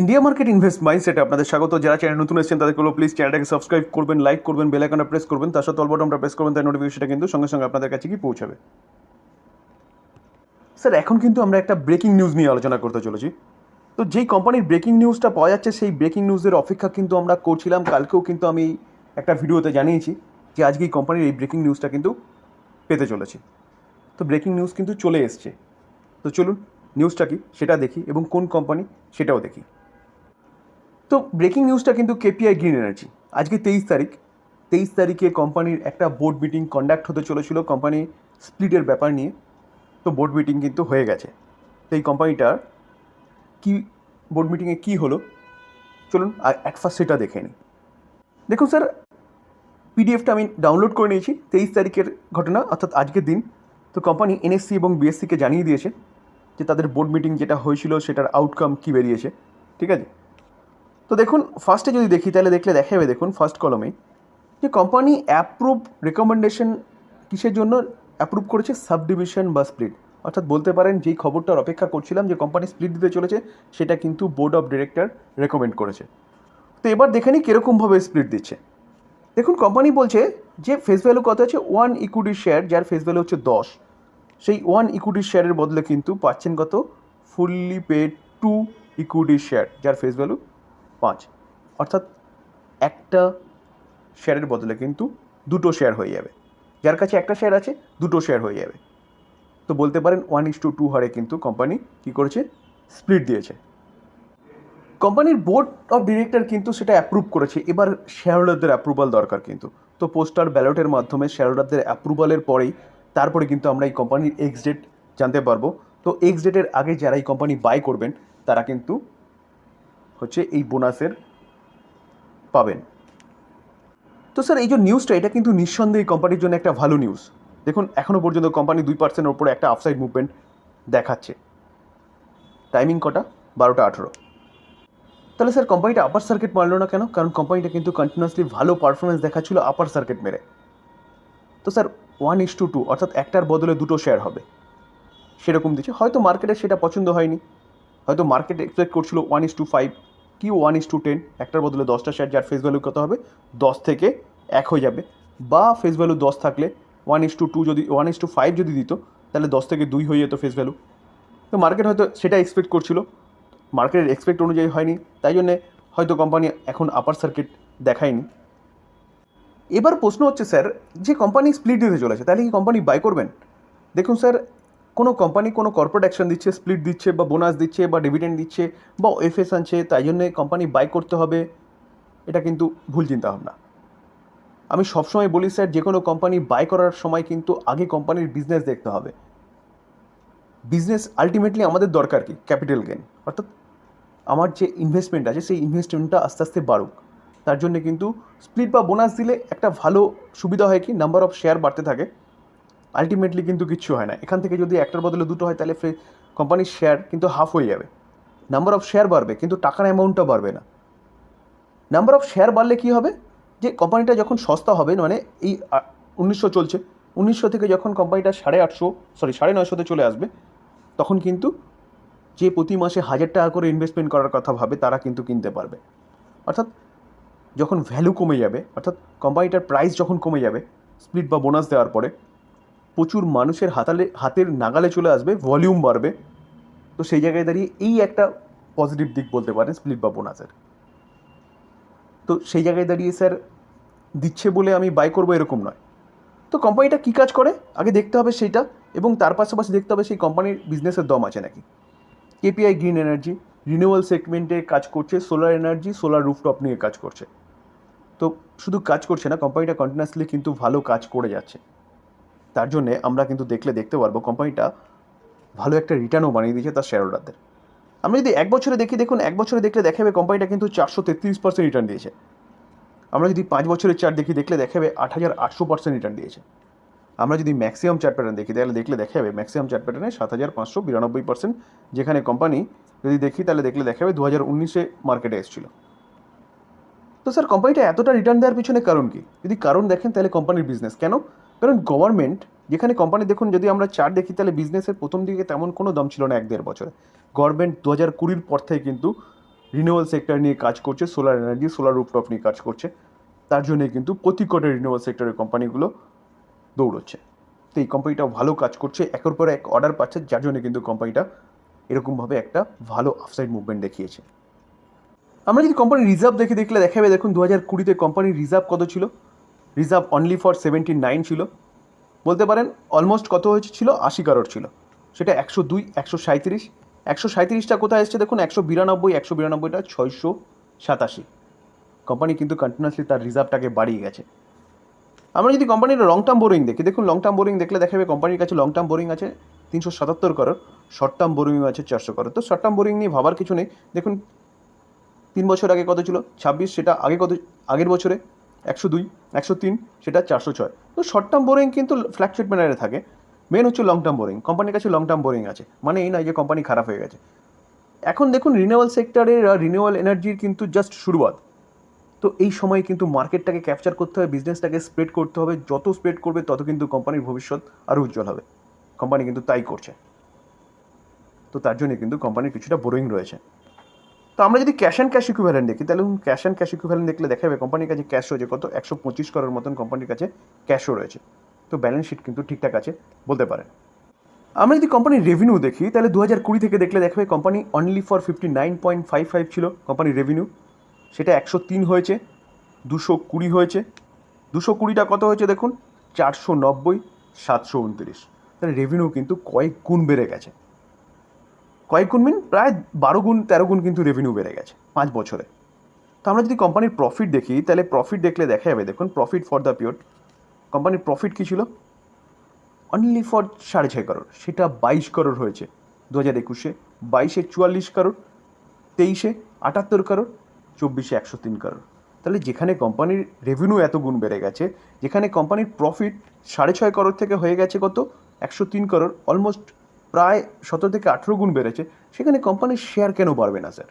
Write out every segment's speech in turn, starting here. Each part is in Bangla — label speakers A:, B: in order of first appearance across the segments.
A: ইন্ডিয়া মার্কেট ইনভেস্ট মাইন্ডসেটে আপনাদের স্বাগত। যারা চ্যানেল নতুন এসেছেন, তাদেরকে বলব প্লিজ চ্যানেলটাকে সাবস্ক্রাইব করবেন লাইক করবেন বেল আইকনটা প্রেস করবেন, তার সাথে অলবটনটা প্রেস করবেন তার নোটিফিকেশনটা কিন্তু সঙ্গে সঙ্গে আপনাদের কাছে কি পৌঁছাবে। স্যার এখন কিন্তু আমরা একটা ব্রেকিং নিউজ নিয়ে আলোচনা করতে চলেছি। তো যেই কোম্পানির ব্রেকিং নিউজটা পাওয়া যাচ্ছে, সেই ব্রেকিং নিউজের অপেক্ষা কিন্তু আমরা করছিলাম। কালকেও কিন্তু আমি একটা ভিডিওতে জানিয়েছি যে আজকে এই কোম্পানির এই ব্রেকিং নিউজটা কিন্তু পেতে চলেছে। তো ব্রেকিং নিউজ কিন্তু চলে এসছে। তো চলুন নিউজটা কি, সেটা দেখি এবং কোন কোম্পানি সেটাও দেখি। তো ব্রেকিং নিউজটা কিন্তু কেপিআই গ্রিন এনার্জি আজকে তেইশ তারিখ। তেইশ তারিখে কোম্পানির একটা বোর্ড মিটিং কন্ডাক্ট হতে চলেছিল কোম্পানি স্প্লিটের ব্যাপার নিয়ে। তো বোর্ড মিটিং কিন্তু হয়ে গেছে। তো এই কোম্পানিটার কি বোর্ড মিটিংয়ে কী হলো? চলুন এক ফার্স্ট সেটা দেখে নিই। দেখুন স্যার পিডিএফটা আমি ডাউনলোড করে নিয়েছি, তেইশ তারিখের ঘটনা, অর্থাৎ আজকের দিন। তো কোম্পানি এনএসসি এবং বিএসসিকে জানিয়ে দিয়েছে যে তাদের বোর্ড মিটিং যেটা হয়েছিল, সেটার আউটকাম কী বেরিয়েছে। ঠিক আছে? তো দেখুন ফার্স্টে যদি দেখি, তাহলে দেখলে দেখা যাবে দেখুন ফার্স্ট কলমে যে কোম্পানি অ্যাপ্রুভ রেকমেন্ডেশন কিসের জন্য? অ্যাপ্রুভ করেছে সাব ডিভিশন বা স্প্লিট অর্থাৎ বলতে পারেন, যেই খবরটার অপেক্ষা করছিলাম যে কোম্পানি স্প্লিট দিতে চলেছে, সেটা কিন্তু বোর্ড অফ ডিরেক্টর রেকমেন্ড করেছে। তো এবার দেখে নিই কীরকমভাবে স্প্লিট দিচ্ছে। দেখুন কোম্পানি বলছে যে ফেস ভ্যালু কত আছে? ওয়ান ইকুইটি শেয়ার যার ফেস ভ্যালু হচ্ছে দশ। সেই ওয়ান ইকুইটি শেয়ারের বদলে কিন্তু পাচ্ছেন কত? Fully paid two equity share যার ফেস ভ্যালু পাঁচ। অর্থাৎ একটা শেয়ারের বদলে কিন্তু দুটো শেয়ার হয়ে যাবে। যার কাছে একটা শেয়ার আছে, দুটো শেয়ার হয়ে যাবে। তো বলতে পারেন ওয়ান ইস টু টু হারে কিন্তু কোম্পানি কী করেছে? স্প্লিট দিয়েছে। কোম্পানির বোর্ড অফ ডিরেক্টর কিন্তু সেটা অ্যাপ্রুভ করেছে। এবার শেয়ারহোল্ডারদের অ্যাপ্রুভাল দরকার কিন্তু। তো পোস্টার ব্যালটের মাধ্যমে শেয়ারহোল্ডারদের অ্যাপ্রুভালের পরেই তারপরে কিন্তু আমরা এই কোম্পানির এক্স ডেট জানতে পারব। তো এক্স ডেটের আগে যারা এই কোম্পানি বাই করবেন, তারা কিন্তু হচ্ছে এই বোনাসের পাবেন। তো স্যার, এই যে নিউজটা এটা কিন্তু নিঃসন্দেহে কোম্পানির জন্য একটা ভালো নিউজ দেখুন এখনও পর্যন্ত কোম্পানি দুই পার্সেন্টের ওপরে একটা আফসাইড মুভমেন্ট দেখাচ্ছে। টাইমিং কটা? বারোটা আঠেরো। তাহলে স্যার কোম্পানিটা আপার সার্কিট মারলো না কেন? কারণ কোম্পানিটা কিন্তু কন্টিনিউয়াসলি ভালো পারফরমেন্স দেখাচ্ছিল আপার সার্কিট মেরে। তো sir one is two two অর্থাৎ একটার বদলে দুটো শেয়ার হবে। সেরকম দিচ্ছে। হয়তো মার্কেটে সেটা পছন্দ হয়নি। হয়তো মার্কেট এক্সপেক্ট করছিল ওয়ান ইস টু ফাইভ কি ওয়ান ইস টু টেন একটার বদলে দশটা শেয়ার যার ফেস ভ্যালু কত হবে? দশ থেকে এক হয়ে যাবে। বা ফেস ভ্যালু দশ থাকলে one is to two two one is to five যদি দিত, তাহলে দশ থেকে দুই হয়ে যেত ফেস ভ্যালু তো মার্কেট হয়তো সেটা এক্সপেক্ট করছিল। মার্কেটের এক্সপেক্ট অনুযায়ী হয়নি। তাই জন্যে হয়তো কোম্পানি এখন আপার সার্কিট দেখায়নি। এবার প্রশ্ন হচ্ছে স্যার যে কোম্পানি স্প্লিট দিতে চলেছে, তাহলে কি কোম্পানি বাই করবেন? দেখুন স্যার কোনো কোম্পানি কোনো কর্পোরেট অ্যাকশন দিচ্ছে স্প্লিট দিচ্ছে বা বোনাস দিচ্ছে বা ডিভিডেন্ড দিচ্ছে বা এফএস আনছে, তাই জন্যে কোম্পানি বাই করতে হবে, এটা কিন্তু ভুল চিন্তা ভাবনা আমি সবসময় বলি স্যার যে কোনো কোম্পানি বাই করার সময় কিন্তু আগে কোম্পানির বিজনেস দেখতে হবে। বিজনেস আলটিমেটলি আমাদের দরকার কি? ক্যাপিটাল গেন অর্থাৎ আমার যে ইনভেস্টমেন্ট আছে, সেই ইনভেস্টমেন্টটা আস্তে আস্তে বাড়ুক। তার জন্য কিন্তু স্প্লিট বা বোনাস দিলে একটা ভালো সুবিধা হয় কি? নাম্বার অফ শেয়ার বাড়তে থাকে। আলটিমেটলি কিন্তু কিচ্ছু হয় না। এখান থেকে যদি একটার বদলে দুটো হয়, তাহলে কোম্পানির শেয়ার কিন্তু হাফ হয়ে যাবে। নাম্বার অফ শেয়ার বাড়বে, কিন্তু টাকার অ্যামাউন্টটা বাড়বে না। নাম্বার অফ শেয়ার বাড়লে কী হবে? যে কোম্পানিটা যখন সস্তা হবে মানে এই উনিশশো চলছে, উনিশশো থেকে যখন কোম্পানিটা সাড়ে আটশো সরি সাড়ে নয়শোতে চলে আসবে, তখন কিন্তু যে প্রতি মাসে হাজার টাকা করে ইনভেস্টমেন্ট করার কথা ভাবে, তারা কিন্তু কিনতে পারবে। অর্থাৎ যখন ভ্যালু কমে যাবে, অর্থাৎ কোম্পানিটার প্রাইস যখন কমে যাবে স্প্লিট বা বোনাস দেওয়ার পরে প্রচুর মানুষের হাতালে, হাতের নাগালে চলে আসবে ভলিউম বাড়বে। তো সেই জায়গায় দাঁড়িয়ে এই একটা পজিটিভ দিক বলতে পারেন স্প্লিট বা বোনাসের। তো সেই জায়গায় দাঁড়িয়ে স্যার দিচ্ছে বলে আমি বাই করব এরকম নয়। তো কোম্পানিটা কী কাজ করে? আগে দেখতে হবে সেইটা এবং তার পাশাপাশি দেখতে হবে সেই কোম্পানির বিজনেসের দম আছে নাকি। কেপিআই গ্রিন এনার্জি রিনিউয়াল সেগমেন্টে কাজ করছে সোলার এনার্জি সোলার রুফটপ নিয়ে কাজ করছে। তো শুধু কাজ করছে না কোম্পানিটা কন্টিনিউয়াসলি কিন্তু ভালো কাজ করে যাচ্ছে। তার জন্যে আমরা কিন্তু দেখলে দেখতে পারব কোম্পানিটা ভালো একটা রিটার্নও বানিয়ে দিয়েছে তার শেয়ার হোল্ডারদের আমরা যদি এক বছরে দেখি, দেখুন, এক বছরে দেখলে দেখাবে কোম্পানিটা কিন্তু চারশো তেত্রিশ পার্সেন্ট রিটার্ন দিয়েছে। আমরা যদি পাঁচ বছরের চার্ট দেখি, দেখলে দেখাবে আট হাজার আটশো পার্সেন্ট রিটার্ন দিয়েছে। আমরা যদি ম্যাক্সিমাম চার্ট প্যাটার্ন দেখি, তাহলে দেখলে দেখা যাবে ম্যাক্সিমাম চার্ট প্যাটার্নে সাত হাজার পাঁচশো বিরানব্বই পার্সেন্ট যেখানে কোম্পানি যদি দেখি, তাহলে দেখলে দেখা যাবে দু হাজার উনিশে মার্কেটে এসেছিল। তো স্যার কোম্পানিটা এতটা রিটার্ন দেওয়ার পিছনে কারণ কি? যদি কারণ দেখেন, তাহলে কোম্পানির বিজনেস কেন? কারণ গভর্নমেন্ট যেখানে কোম্পানি দেখুন, যদি আমরা চার দেখি, তাহলে বিজনেসের প্রথম দিকে তেমন কোনো দম ছিল না এক দেড় বছরে। গভর্নমেন্ট দু হাজার কুড়ির পর থেকে কিন্তু রিনিউয়াল সেক্টর নিয়ে কাজ করছে সোলার এনার্জি সোলার রুপটপ নিয়ে কাজ করছে। তার জন্য কিন্তু প্রতি কটা রিনিউয়াল সেক্টরের কোম্পানিগুলো দৌড়চ্ছে। তো এই কোম্পানিটা ভালো কাজ করছে, একের পর এক অর্ডার পাচ্ছে, যার জন্য কিন্তু কোম্পানিটা এরকমভাবে একটা ভালো আফসাইড মুভমেন্ট দেখিয়েছে। আমরা যদি কোম্পানির রিজার্ভ দেখে দেখলে দেখাবে, দেখুন দু হাজার কুড়িতে কোম্পানির রিজার্ভ কত ছিল? Reserve only for seventy nine ছিল। বলতে পারেন অলমোস্ট কত হয়েছে ছিল? আশি কারোর ছিল। সেটা একশো দুই, একশো সাঁত্রিশ একশো সাঁত্রিশটা কোথায় এসছে দেখুন? একশো বিরানব্বই, একশো বিরানব্বইটা ছয়শো সাতাশি। কোম্পানি কিন্তু কন্টিনিউসলি তার রিজার্ভটাকে বাড়িয়ে গেছে। আমরা যদি কোম্পানির লং টার্ম বোরিং দেখি, দেখুন লং টার্ম বোরিং দেখলে দেখাবে কোম্পানির কাছে লং টার্ম বোরিং আছে তিনশো সাতাত্তর করোর শর্ট টার্ম বোরিং আছে চারশো করোর তো শর্ট টার্ম বোরিং নিয়ে ভাবার কিছু নেই। দেখুন তিন বছর আগে কত ছিল? ছাব্বিশ, সেটা আগে কত, আগের বছরে? একশো দুই, একশো তিন, সেটা চারশো ছয়। তো শর্ট টার্ম বোরিং কিন্তু ফ্ল্যাকচুয়েট ম্যানারে থাকে। মেন হচ্ছে লং টার্ম বোরিং কোম্পানির কাছে লং টার্ম বোরিং আছে। মানে এই নয় যে কোম্পানি খারাপ হয়ে গেছে। এখন দেখুন রিনিউয়াল সেক্টরের রিনিউয়াল এনার্জির কিন্তু জাস্ট শুরুয়াত। তো এই সময় কিন্তু মার্কেটটাকে ক্যাপচার করতে হবে বিজনেসটাকে স্প্রেড করতে হবে। যত স্প্রেড করবে, তত কিন্তু কোম্পানির ভবিষ্যৎ আরও উজ্জ্বল হবে। কোম্পানি কিন্তু তাই করছে। তো তার জন্য কিন্তু কোম্পানির কিছুটা বোরিং রয়েছে। তো আমরা যদি ক্যাশ অ্যান্ড ক্যাশ ইকুইভ্যালেন্ট দেখি, তাহলে ক্যাশ অ্যান্ড ক্যাশ ইকুইভ্যালেন্ট দেখলে দেখা যাবে কোম্পানির কাছে ক্যাশ রয়েছে কত? একশো পঁচিশ করার মতন কোম্পানির কাছে ক্যাশও রয়েছে। তো ব্যালেন্স শিট কিন্তু ঠিকঠাক আছে বলতে পারেন। আমরা যদি কোম্পানির রেভিনিউ দেখি, তাহলে দু হাজার কুড়ি থেকে দেখলে দেখাবে company only for fifty nine point five five ছিল কোম্পানির রেভিনিউ সেটা একশো তিন হয়েছে, দুশো কুড়ি হয়েছে। দুশো কুড়িটা কত হয়েছে দেখুন? চারশো নব্বই, সাতশো উনত্রিশ। তাহলে রেভিনিউ কিন্তু কয়েক গুণ বেড়ে গেছে। কয়েক গুণ মিন প্রায় বারো গুণ, তেরো গুণ কিন্তু রেভিনিউ বেড়ে গেছে পাঁচ বছরে। তো আমরা যদি কোম্পানির প্রফিট দেখি, তাহলে প্রফিট দেখলে দেখা যাবে, দেখুন প্রফিট ফর দ্য পিরিয়ড কোম্পানির প্রফিট কী ছিল? অনলি ফর সাড়ে ছয় করোড় সেটা বাইশ করোড় হয়েছে দু হাজার একুশে, বাইশে চুয়াল্লিশ করোড় তেইশে আটাত্তর করোড় চব্বিশে একশো তিন করোড় তাহলে যেখানে কোম্পানির রেভিনিউ এত গুণ বেড়ে গেছে, যেখানে কোম্পানির প্রফিট সাড়ে ছয় করোড় থেকে হয়ে গেছে কত? একশো তিন করোড় অলমোস্ট প্রায় সতেরো থেকে আঠেরো গুণ বেড়েছে, সেখানে কোম্পানির শেয়ার কেন বাড়বে না স্যার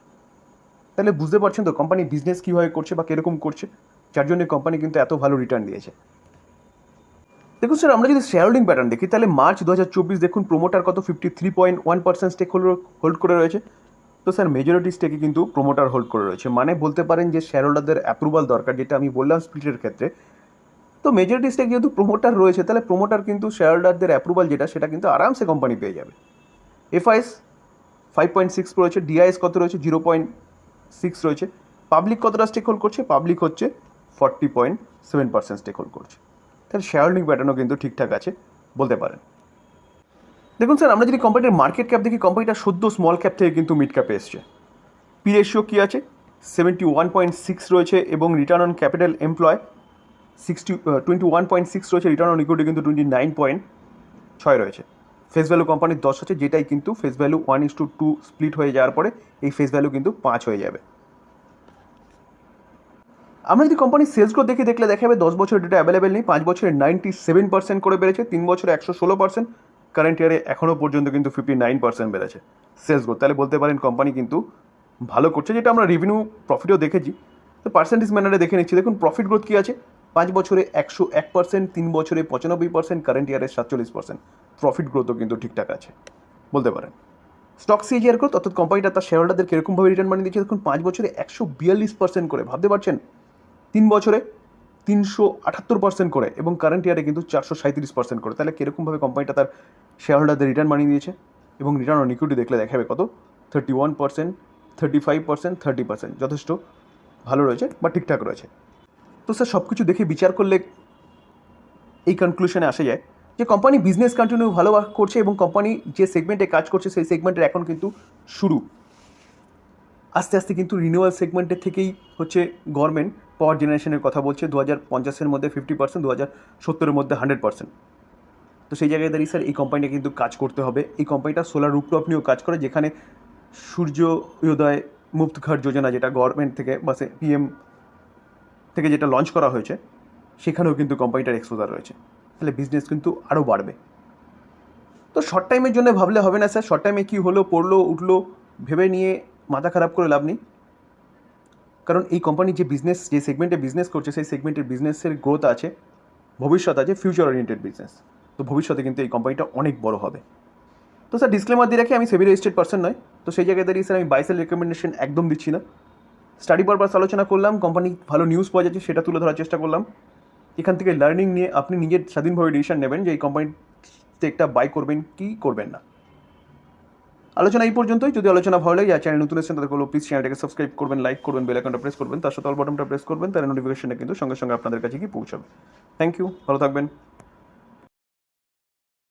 A: তাহলে বুঝতে পারছেন তো কোম্পানি বিজনেস কীভাবে করছে বা কীরকম করছে? যার জন্য কোম্পানি কিন্তু এত ভালো রিটার্ন দিয়েছে। দেখুন স্যার আমরা যদি শেয়ার হোল্ডিং প্যাটার্ন দেখি, তাহলে মার্চ দু হাজার চব্বিশ দেখুন প্রোমোটার কত? Fifty three point one percent stake hold করে রয়েছে। তো স্যার মেজরিটি স্টেকে কিন্তু প্রোমোটার হোল্ড করে রয়েছে। মানে বলতে পারেন যে শেয়ার হোল্ডারদের অ্যাপ্রুভাল দরকার, যেটা আমি বললাম স্প্লিটের ক্ষেত্রে। তো মেজরিটি স্টেক যেহেতু প্রোমোটার রয়েছে, তাহলে প্রোমোটার কিন্তু শেয়ার হোল্ডারদের অ্যাপ্রুভাল যেটা, সেটা কিন্তু আরামসে কোম্পানি পেয়ে যাবে। এফআইএস ফাইভ পয়েন্ট সিক্স রয়েছে ডিআইএস কত রয়েছে? জিরো পয়েন্ট সিক্স রয়েছে। পাবলিক কতটা স্টেক হোল্ড করছে? পাবলিক হচ্ছে forty point seven percent stake hold করছে। তাহলে শেয়ার হোল্ডিং প্যাটার্নও কিন্তু ঠিকঠাক আছে, বলতে পারেন। দেখুন স্যার আমরা যদি কোম্পানির মার্কেট ক্যাপ দেখি কোম্পানিটা সদ্য স্মল ক্যাপ থেকে কিন্তু মিড ক্যাপে এসছে। পি রেশিও কী আছে? সেভেন্টি ওয়ান পয়েন্ট সিক্স রয়েছে এবং return on capital employ sixty twenty one point six রয়েছে রিটার্ন অন ইকুইটি কিন্তু টোয়েন্টি নাইন পয়েন্ট ছয় রয়েছে ফেস ভ্যালু কোম্পানির দশ আছে, যেটাই কিন্তু face value one is to two split হয়ে যাওয়ার পরে এই ফেস ভ্যালু কিন্তু পাঁচ হয়ে যাবে। আমরা যদি কোম্পানির সেলস গ্রোথ দেখে দেখলে দেখা যাবে দশ বছরের ডেটা অ্যাভেলেবেল নেই, পাঁচ বছরে নাইনটি সেভেন পার্সেন্ট করে বেড়েছে, তিন বছরে একশো ষোলো পার্সেন্ট কারেন্ট ইয়ারে এখনও পর্যন্ত কিন্তু ফিফটি নাইন পার্সেন্ট বেড়েছে সেলস গ্রোথ তাহলে বলতে পারেন কোম্পানি কিন্তু ভালো করছে, যেটা আমরা রেভিনিউ প্রফিটও দেখেছি। তো পার্সেন্টেজ ম্যানারে দেখে নিচ্ছি। দেখুন প্রফিট গ্রোথ কী আছে? পাঁচ বছরে একশো এক পার্সেন্ট তিন বছরে পঁচানব্বই পার্সেন্ট কারেন্ট ইয়ারে সাতচল্লিশ পার্সেন্ট প্রফিট গ্রোথও কিন্তু ঠিকঠাক আছে, বলতে পারেন। স্টক সি সিজিআর গ্রোথ অর্থাৎ কোম্পানিটা তার শেয়ার হোল্ডারদের কীরকমভাবে রিটার্ন মানি দিচ্ছে, দেখুন, পাঁচ বছরে একশো বিয়াল্লিশ পার্সেন্ট করে, ভাবতে পারছেন? তিন বছরে তিনশো আটাত্তর পার্সেন্ট করে এবং কারেন্ট ইয়ারে কিন্তু চারশো সাঁত্রিশ পার্সেন্ট করে। তাহলে কীরকমভাবে কোম্পানিটা তার শেয়ার হোল্ডারদের রিটার্ন মানি দিয়েছে? এবং রিটার্ন অন ইকুইটি দেখলে দেখাবে কত? Thirty one percent thirty five percent thirty percent যথেষ্ট, ভালো রয়েছে বা ঠিকঠাক রয়েছে। তো স্যার সব কিছু দেখে বিচার করলে এই কনক্লুশনে আসা যায় যে কোম্পানি বিজনেস কন্টিনিউ ভালো করছে এবং কোম্পানি যে সেগমেন্টে কাজ করছে, সেই সেগমেন্টের এখন কিন্তু শুরু। আস্তে আস্তে কিন্তু রিনিউয়াল সেগমেন্টের থেকেই হচ্ছে গভর্নমেন্ট পাওয়ার জেনারেশনের কথা বলছে, দু হাজার পঞ্চাশের মধ্যে ফিফটি পার্সেন্ট দু হাজার সত্তরের মধ্যে হান্ড্রেড পার্সেন্ট তো সেই জায়গায় দাঁড়িয়ে স্যার, এই কোম্পানিটা কিন্তু কাজ করতে হবে। এই কোম্পানিটা সোলার রুপটপ নিয়েও কাজ করে, যেখানে সূর্য উদয় মুক্ত যোজনা, যেটা গভর্নমেন্ট থেকে বা পিএম থেকে যেটা লঞ্চ করা হয়েছে, সেখানেও কিন্তু কোম্পানিটার এক্সপোজার রয়েছে। তাহলে বিজনেস কিন্তু আরও বাড়বে। তো শর্ট টাইমের জন্য ভাবলে হবে না স্যার শর্ট টাইমে কী হলো, পড়ল, উঠল, ভেবে নিয়ে মাথা খারাপ করে লাভ নেই। কারণ এই কোম্পানি যে বিজনেস যে সেগমেন্টে বিজনেস করছে, সেই সেগমেন্টের বিজনেসের গ্রোথ আছে, ভবিষ্যৎ আছে ফিউচার ওরিয়েন্টেড বিজনেস তো ভবিষ্যতে কিন্তু এই কোম্পানিটা অনেক বড় হবে। তো স্যার ডিসক্লেমার দিয়ে রাখি, আমি সেভি রেজিস্টার্ড পার্সন নয়। তো সেই জায়গায় দাঁড়িয়ে স্যার আমি বাইসেল রেকমেন্ডেশন একদম দিচ্ছি না। স্টাডি পারপাস আলোচনা করলাম কোম্পানি ভালো নিউজ পাওয়া যাচ্ছে, সেটা তুলে ধরার চেষ্টা করলাম। এখান থেকে লার্নিং নিয়ে আপনি নিজের স্বাধীনভাবে ডিসিশন নেবেন যে এই কোম্পানিতে একটা বাই করবেন, কি করবেন না। আলোচনা এই পর্যন্তই। যদি আলোচনা ভালো লাগে চ্যানেল নতুন এসেছেন তাদের প্লিজ চ্যানেলটাকে সাবস্ক্রাইব করবেন লাইক করবেন বেল আইকনটা প্রেস করবেন, তার সাথে অল বটনটা প্রেস করবেন তার নোটিফিকেশনটা কিন্তু সঙ্গে সঙ্গে আপনাদের কাছে গিয়ে পৌঁছাবে। থ্যাংক ইউ ভালো থাকবেন।